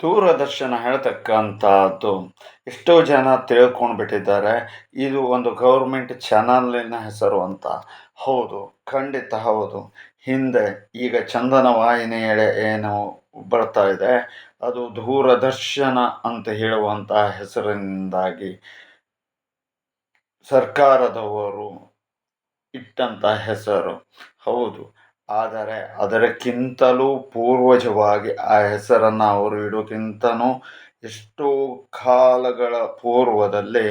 ದೂರದರ್ಶನ ಹೇಳ್ತಕ್ಕಂಥದ್ದು. ಎಷ್ಟೋ ಜನ ತಿಳ್ಕೊಂಡು ಬಿಟ್ಟಿದ್ದಾರೆ ಇದು ಒಂದು ಗೌರ್ಮೆಂಟ್ ಚಾನಲಿನ ಹೆಸರು ಅಂತ. ಹೌದು, ಖಂಡಿತ ಹೌದು. ಹಿಂದೆ ಈಗ ಚಂದನ ವಾಹಿನಿ ಏನು ಬರ್ತಾ ಇದೆ. ಅದು ದೂರದರ್ಶನ ಅಂತ ಹೇಳುವಂತಹ ಹೆಸರಿನಿಂದಾಗಿ ಸರ್ಕಾರದವರು ಇಟ್ಟಂಥ ಹೆಸರು. ಹೌದು. ಆದರೆ ಅದಕ್ಕಿಂತಲೂ ಪೂರ್ವಜವಾಗಿ ಆ ಹೆಸರನ್ನು ಅವರು ಇಡೋಕ್ಕಿಂತನೂ ಎಷ್ಟೋ ಕಾಲಗಳ ಪೂರ್ವದಲ್ಲಿ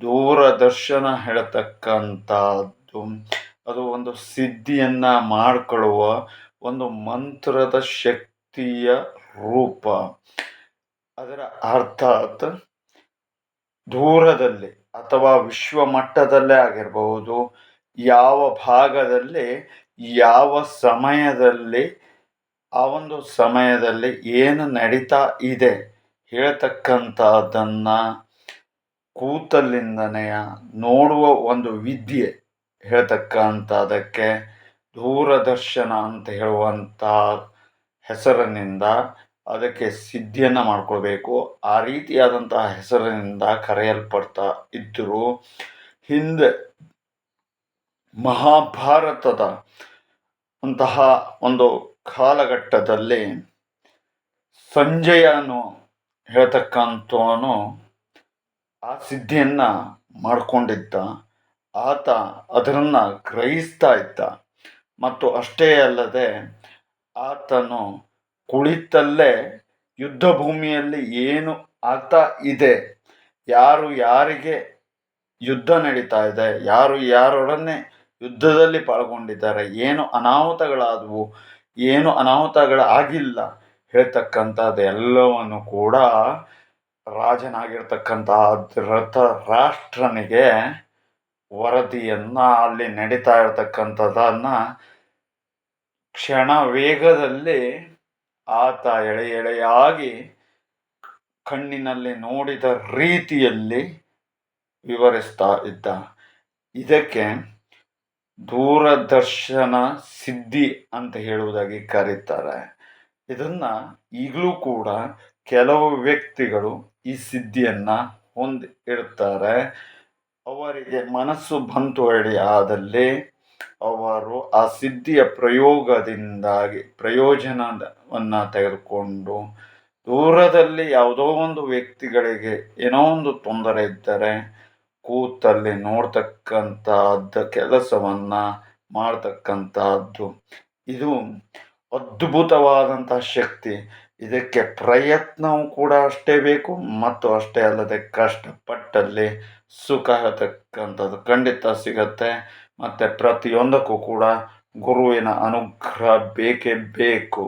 ದೂರದರ್ಶನ ಹೇಳ್ತಕ್ಕಂಥದ್ದು. ಅದು ಒಂದು ಸಿದ್ಧಿಯನ್ನು ಮಾಡಿಕೊಳ್ಳುವ ಒಂದು ಮಂತ್ರದ ಶಕ್ತಿಯ ರೂಪ. ಅದರ ಅರ್ಥಾತ್ ದೂರದಲ್ಲಿ ಅಥವಾ ವಿಶ್ವ ಮಟ್ಟದಲ್ಲೇ ಆಗಿರಬಹುದು ಯಾವ ಭಾಗದಲ್ಲಿ, ಯಾವ ಸಮಯದಲ್ಲಿ, ಆ ಒಂದು ಸಮಯದಲ್ಲಿ ಏನು ನಡೀತಾ ಇದೆ ಹೇಳ್ತಕ್ಕಂಥದ್ದನ್ನು ಕೂತಲ್ಲಿಂದನೆಯ ನೋಡುವ ಒಂದು ವಿದ್ಯೆ ಹೇಳ್ತಕ್ಕಂಥದ್ದಕ್ಕೆ ದೂರದರ್ಶನ ಅಂತ ಹೇಳುವಂಥ ಹೆಸರಿನಿಂದ ಅದಕ್ಕೆ ಸಿದ್ಧಿಯನ್ನು ಮಾಡ್ಕೊಳ್ಬೇಕು. ಆ ರೀತಿಯಾದಂತಹ ಹೆಸರಿನಿಂದ ಕರೆಯಲ್ಪಡ್ತಾ ಇದ್ದರು ಹಿಂದೆ ಮಹಾಭಾರತದ ಅಂತಹ ಒಂದು ಕಾಲಘಟ್ಟದಲ್ಲಿ ಸಂಜಯನು ಹೇಳ್ತಕ್ಕಂಥವನು ಆ ಸಿದ್ಧಿಯನ್ನು ಮಾಡಿಕೊಂಡಿದ್ದ. ಆತ ಅದನ್ನು ಗ್ರಹಿಸ್ತಾ ಇದ್ದ. ಮತ್ತು ಅಷ್ಟೇ ಅಲ್ಲದೆ ಆತನು ಕುಳಿತಲ್ಲೇ ಯುದ್ಧ ಭೂಮಿಯಲ್ಲಿ ಏನು ಆಗ್ತಾ ಇದೆ, ಯಾರು ಯಾರಿಗೆ ಯುದ್ಧ ನಡೀತಾ ಇದೆ, ಯಾರು ಯಾರೊಡನೆ ಯುದ್ಧದಲ್ಲಿ ಪಾಲ್ಗೊಂಡಿದ್ದಾರೆ. ಏನು ಅನಾಹುತಗಳಾದವು, ಏನು ಅನಾಹುತಗಳು ಆಗಿಲ್ಲ ಹೇಳ್ತಕ್ಕಂಥದ್ದು ಎಲ್ಲವನ್ನು ಕೂಡ ರಾಜನಾಗಿರ್ತಕ್ಕಂತಹ ಧೃತ ರಾಷ್ಟ್ರನಿಗೆ ವರದಿಯನ್ನು ಅಲ್ಲಿ ನಡೀತಾ ಇರತಕ್ಕಂಥದ್ದನ್ನು ಕ್ಷಣ ವೇಗದಲ್ಲಿ ಆತ ಎಳೆ ಎಳೆಯಾಗಿ ಕಣ್ಣಿನಲ್ಲಿ ನೋಡಿದ ರೀತಿಯಲ್ಲಿ ವಿವರಿಸ್ತಾ ಇದ್ದ. ಇದಕ್ಕೆ ದೂರದರ್ಶನ ಸಿದ್ಧಿ ಅಂತ ಹೇಳುವುದಾಗಿ ಕರೀತಾರೆ. ಇದನ್ನು ಈಗಲೂ ಕೂಡ ಕೆಲವು ವ್ಯಕ್ತಿಗಳು ಈ ಸಿದ್ಧಿಯನ್ನು ಹೊಂದಿ ಇರ್ತಾರೆ ಅವರಿಗೆ ಮನಸ್ಸು ಬಂತು ಹೇಳಿ ಆದಲ್ಲಿ ಅವರು ಆ ಸಿದ್ಧಿಯ ಪ್ರಯೋಗದಿಂದಾಗಿ ಪ್ರಯೋಜನವನ್ನು ತೆಗೆದುಕೊಂಡು ದೂರದಲ್ಲಿ ಯಾವುದೋ ಒಂದು ವ್ಯಕ್ತಿಗಳಿಗೆ ಏನೋ ಒಂದು ತೊಂದರೆ ಇದ್ದರೆ ಕೂತಲ್ಲಿ ನೋಡ್ತಕ್ಕಂಥದ್ದು ಕೆಲಸವನ್ನು ಮಾಡ್ತಕ್ಕಂಥದ್ದು ಇದು ಅದ್ಭುತವಾದಂಥ ಶಕ್ತಿ. ಇದಕ್ಕೆ ಪ್ರಯತ್ನವೂ ಕೂಡ ಅಷ್ಟೇ ಬೇಕು, ಮತ್ತು ಅಷ್ಟೇ ಅಲ್ಲದೆ ಕಷ್ಟಪಟ್ಟಲ್ಲಿ ಸುಖ ಇರತಕ್ಕಂಥದ್ದು ಖಂಡಿತ ಸಿಗತ್ತೆ. ಮತ್ತು ಪ್ರತಿಯೊಂದಕ್ಕೂ ಕೂಡ ಗುರುವಿನ ಅನುಗ್ರಹ ಬೇಕೇ ಬೇಕು.